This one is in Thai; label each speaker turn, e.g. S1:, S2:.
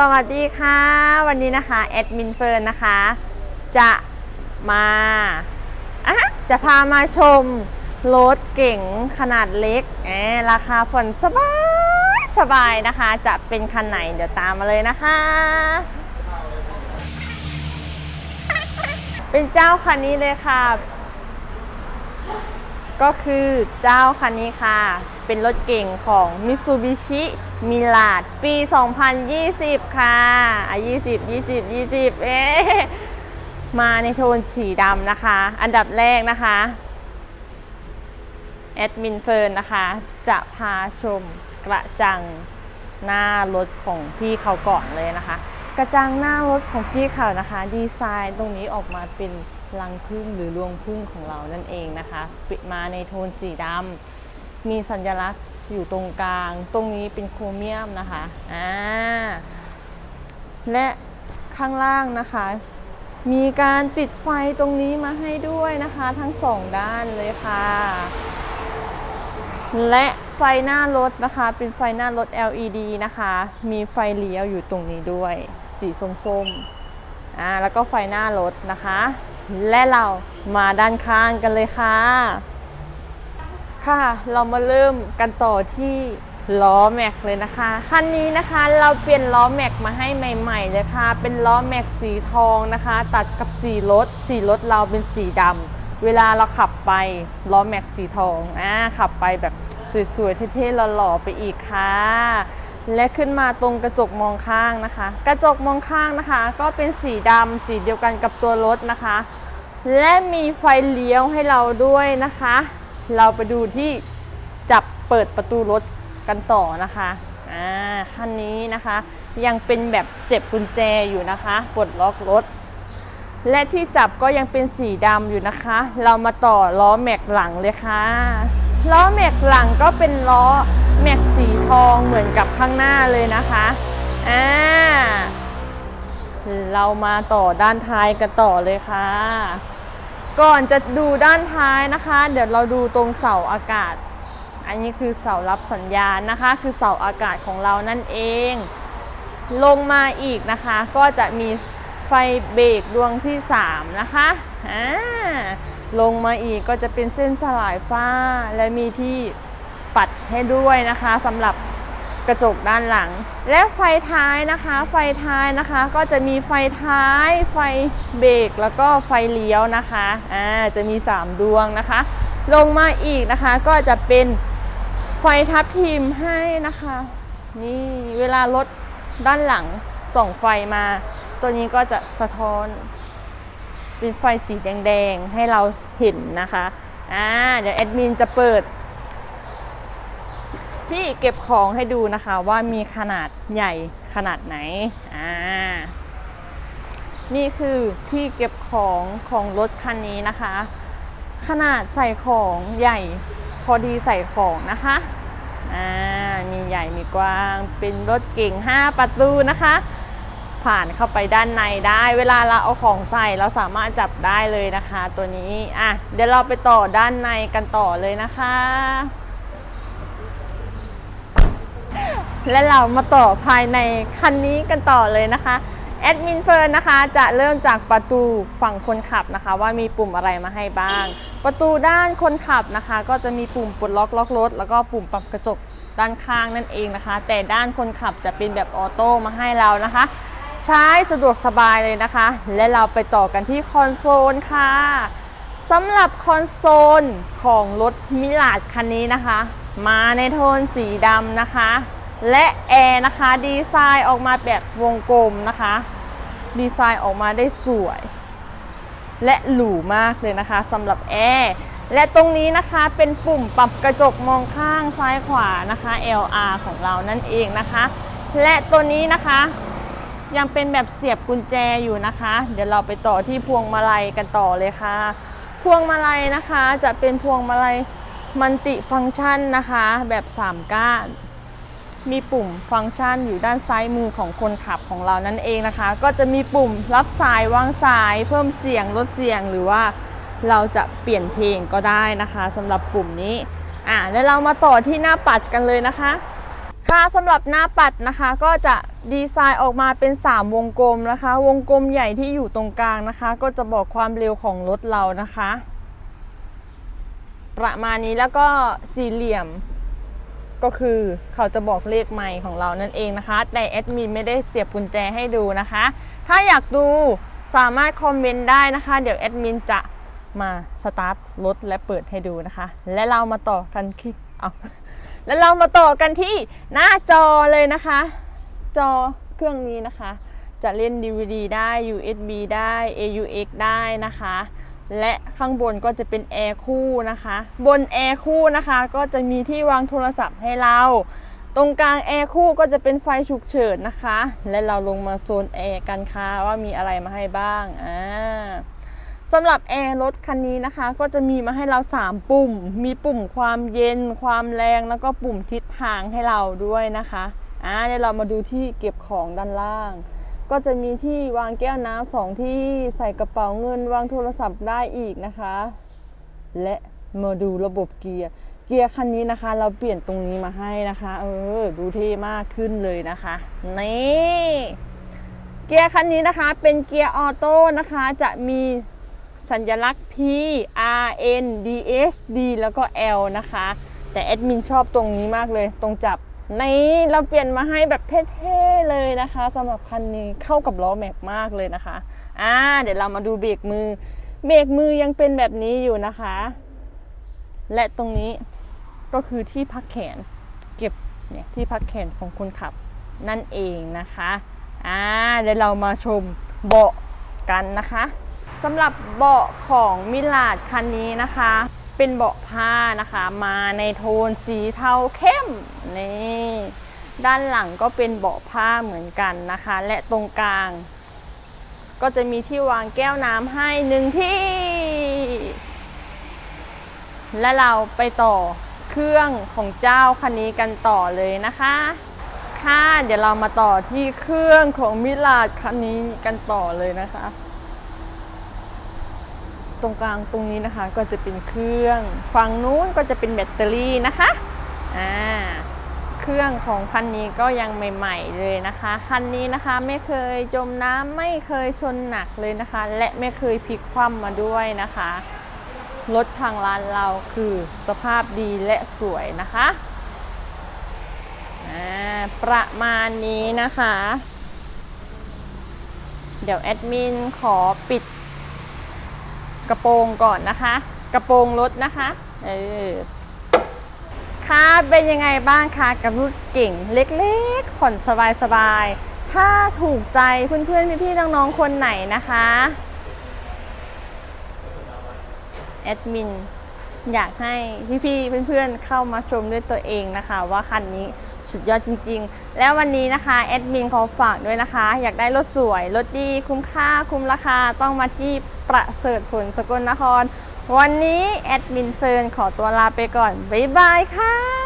S1: สวัสดีค่ะ วันนี้นะคะแอดมินเฟิร์นนะคะ จะมาะจะพามาชมรถเก๋งขนาดเล็กแหมราคาผ่อนสบายสบายนะคะ จะเป็นคันไหนเดี๋ยวตามมาเลยนะคะ เป็นเจ้าคันนี้เลยค่ะ ก็คือเจ้าคันนี้ค่ะ เป็นรถเก่งของ Mitsubishi m i r a g ปี 2020 ค่ะอะ20 20 20 เอ๊มาในโทนสีดำนะคะ อันดับแรกนะคะแอดมินเฟิร์นนะคะ จะพาชมกระจังหน้ารถของพี่เขาก่อนเลยนะคะ กระจังหน้ารถของพี่เขานะคะ ดีไซน์ตรงนี้ออกมาเป็นรังพึ่งหรือรวงพึ่งของเรานั่นเองนะคะ ปิดมาในโทนสีดำมีสัญลักษณ์ อยู่ตรงกลาง ตรงนี้เป็นโครเมียมนะคะอ่าและข้างล่างนะคะ มีการติดไฟตรงนี้มาให้ด้วยนะคะ ทั้งสองด้านเลยค่ะ และไฟหน้ารถนะคะ เป็นไฟหน้ารถ LED นะคะ มีไฟเลี้ยวอยู่ตรงนี้ด้วย สีส้มๆอ่าแล้วก็ไฟหน้ารถนะคะ และเรามาด้านข้างกันเลยค่ะ ค่ะ เรามาเริ่มกันต่อที่ล้อแม็กเลยนะคะ คันนี้นะคะเราเปลี่ยนล้อแม็กมาให้ใหม่ๆเลยค่ะ เป็นล้อแม็กสีทองนะคะ ตัดกับสีรถ สีรถเราเป็นสีดำเวลาเราขับไปล้อแม็กสีทองอ่าขับไปแบบสวยๆเท่ๆหล่อๆไปอีกค่ะและขึ้นมาตรงกระจกมองข้างนะคะ กระจกมองข้างนะคะ ก็เป็นสีดำสีเดียวกันกับตัวรถนะคะ และมีไฟเลี้ยวให้เราด้วยนะคะ เราไปดูที่จับเปิดประตูรถกันต่อนะคะอ่าคันนี้นะคะยังเป็นแบบเจ็บกุญแจอยู่นะคะปลดล็อกรถ และที่จับก็ยังเป็นสีดำอยู่นะคะ เรามาต่อล้อแม็กหลังเลยค่ะ ล้อแม็กหลังก็เป็นล้อแม็กสีทองเหมือนกับข้างหน้าเลยนะคะอ่าเรามาต่อด้านท้ายกันต่อเลยค่ะ ก่อนจะดูด้านท้ายนะคะ เดี๋ยวเราดูตรงเสาอากาศ อันนี้คือเสารับสัญญาณนะคะ คือเสาอากาศของเรานั่นเอง ลงมาอีกนะคะ ก็จะมีไฟเบรกดวงที่ 3 นะคะอ่าลงมาอีกก็จะเป็นเส้นสลายฟ้าและมีที่ปัดให้ด้วยนะคะสำหรับ กระจกด้านหลัง และไฟท้ายนะคะ ไฟท้ายนะคะก็จะมีไฟท้าย ไฟเบรกแล้วก็ไฟเลี้ยวนะคะอ่าจะมี 3 ดวงนะคะ ลงมาอีกนะคะก็จะเป็นไฟทับทิมให้นะคะ นี่เวลารถด้านหลังส่องไฟมา ตัวนี้ก็จะสะท้อน เป็นไฟสีแดงๆให้เราเห็นนะคะอ่าเดี๋ยวแอดมินจะเปิด ที่เก็บของให้ดูนะคะว่ามีขนาดใหญ่ขนาดไหน อ่า นี่คือที่เก็บของของรถคันนี้นะคะ ขนาดใส่ของใหญ่พอดีใส่ของนะคะ อ่า มีใหญ่มีกว้าง เป็นรถเก่ง 5 ประตูนะคะ ผ่านเข้าไปด้านในได้ เวลาเราเอาของใส่เราสามารถจับได้เลยนะคะ ตัวนี้ อะ เดี๋ยวเราไปต่อด้านในกันต่อเลยนะคะ และเรามาต่อภายในคันนี้กันต่อเลยนะคะแอดมินเฟิร์นนะคะจะเริ่มจากประตูฝั่งคนขับนะคะ ว่ามีปุ่มอะไรมาให้บ้าง ประตูด้านคนขับนะคะ ก็จะมีปุ่มปลดล็อกล็อกรถแล้วก็ปุ่มปรับกระจกด้านข้างนั่นเองนะคะ แต่ด้านคนขับจะเป็นแบบออโต้มาให้เรานะคะ ใช้สะดวกสบายเลยนะคะ และเราไปต่อกันที่คอนโซลค่ะสำหรับคอนโซลของรถมิลาดคันนี้นะคะ มาในโทนสีดำนะคะ และแอร์นะคะ ดีไซน์ออกมาแบบวงกลมนะคะ ดีไซน์ออกมาได้สวย และหรูมากเลยนะคะสำหรับแอร์และตรงนี้นะคะเป็นปุ่มปรับกระจกมองข้างซ้ายขวานะคะ LR ของเรานั่นเองนะคะ และตัวนี้นะคะยังเป็นแบบเสียบกุญแจอยู่นะคะ เดี๋ยวเราไปต่อที่พวงมาลัยกันต่อเลยค่ะ พวงมาลัยนะคะจะเป็นพวงมาลัยมัลติฟังก์ชันนะคะ แบบ 3 ก้าน มีปุ่มฟังก์ชันอยู่ด้านซ้ายมือของคนขับของเรานั่นเองนะคะ ก็จะมีปุ่มรับสายวางสาย เพิ่มเสียงลดเสียงหรือว่าเราจะเปลี่ยนเพลงก็ได้นะคะสำหรับปุ่มนี้อะแล้วเรามาต่อที่หน้าปัดกันเลยนะคะค่ะสำหรับหน้าปัดนะคะก็จะดีไซน์ออกมาเป็น 3 วงกลมนะคะ วงกลมใหญ่ที่อยู่ตรงกลางนะคะ ก็จะบอกความเร็วของรถเรานะคะ ประมาณนี้แล้วก็สี่เหลี่ยม ก็คือเขาจะบอกเลขไมล์ของเรานั่นเองนะคะ แต่แอดมินไม่ได้เสียบกุญแจให้ดูนะคะ ถ้าอยากดูสามารถคอมเมนต์ได้นะคะ เดี๋ยวแอดมินจะมาสตาร์ทรถและเปิดให้ดูนะคะ และเรามาต่อกันที่เอาแล้วเรามาต่อกันที่หน้าจอเลยนะคะ จอเครื่องนี้นะคะ จะเล่น DVD ได้ USB ได้ AUX ได้นะคะ และข้างบนก็จะเป็นแอร์คู่นะคะ บนแอร์คู่นะคะก็จะมีที่วางโทรศัพท์ให้เรา ตรงกลางแอร์คู่ก็จะเป็นไฟฉุกเฉินนะคะ และเราลงมาโซนแอร์กันค่ะว่ามีอะไรมาให้บ้างอ่าสำหรับแอร์รถคันนี้นะคะ ก็จะมีมาให้เรา 3 ปุ่ม มีปุ่มความเย็น ความแรง แล้วก็ปุ่มทิศทางให้เราด้วยนะคะอ่าเดี๋ยวเรามาดูที่เก็บของด้านล่าง ก็จะมีที่วางแก้วน้ำสองที่ใส่กระเป๋าเงินวางโทรศัพท์ได้อีกนะคะ และมาดูระบบเกียร์ เกียร์คันนี้นะคะ เราเปลี่ยนตรงนี้มาให้นะคะ เออ ดูเท่มากขึ้นเลยนะคะนี่เกียร์คันนี้นะคะ เป็นเกียร์ออโต้นะคะ จะมีสัญลักษณ์ P R N D S D แล้วก็ L นะคะ แต่แอดมินชอบตรงนี้มากเลย ตรงจับ นี่เราเปลี่ยนมาให้แบบเท่ๆเลยนะคะสำหรับคันนี้เข้ากับล้อแม็กมากเลยนะคะอ่าเดี๋ยวเรามาดูเบรกมือ เบรกมือยังเป็นแบบนี้อยู่นะคะ และตรงนี้ก็คือที่พักแขนเก็บเนี่ยที่พักแขนของคนขับนั่นเองนะคะอ่าเดี๋ยวเรามาชมเบาะกันนะคะสำหรับเบาะของมิลาดคันนี้นะคะ เป็นเบาะผ้านะคะ มาในโทนสีเทาเข้มนี่ด้านหลังก็เป็นเบาะผ้าเหมือนกันนะคะ และตรงกลาง ก็จะมีที่วางแก้วน้ำให้หนึ่งที่ และเราไปต่อเครื่องของเจ้าคันนี้กันต่อเลยนะคะ ค่ะเดี๋ยวเรามาต่อที่เครื่องของมิลาดคันนี้กันต่อเลยนะคะ ตรงกลางตรงนี้นะคะ ก็จะเป็นเครื่อง ฝั่งนู้นก็จะเป็นแบตเตอรี่นะคะอ่าเครื่องของคันนี้ก็ยังใหม่ ๆ เลยนะคะ คันนี้นะคะไม่เคยจมน้ำไม่เคยชนหนักเลยนะคะ และไม่เคยพลิกคว่ำมาด้วยนะคะรถทางร้านเราคือสภาพดีและสวยนะคะอ่าประมาณนี้นะคะ เดี๋ยวแอดมินขอปิด กระโปรงก่อนนะคะ กระโปรงรถนะคะเออค่ะเป็นยังไงบ้างคะกับรถเก่งเล็กๆ ผ่อนสบายๆ ถ้าถูกใจเพื่อนๆ พี่ๆ น้องๆ คนไหนนะคะแอดมินอยากให้พี่ๆเพื่อนๆเข้ามาชมด้วยตัวเองนะคะ ว่าคันนี้สุดยอดจริง ๆ แล้ววันนี้นะคะแอดมินขอฝากด้วยนะคะ อยากได้รถสวย รถดีคุ้มค่าคุ้มราคาต้องมาที่ ประเสริฐผลสกลนคร วันนี้แอดมินเฟิร์นขอตัวลาไปก่อน บ๊ายบายค่ะ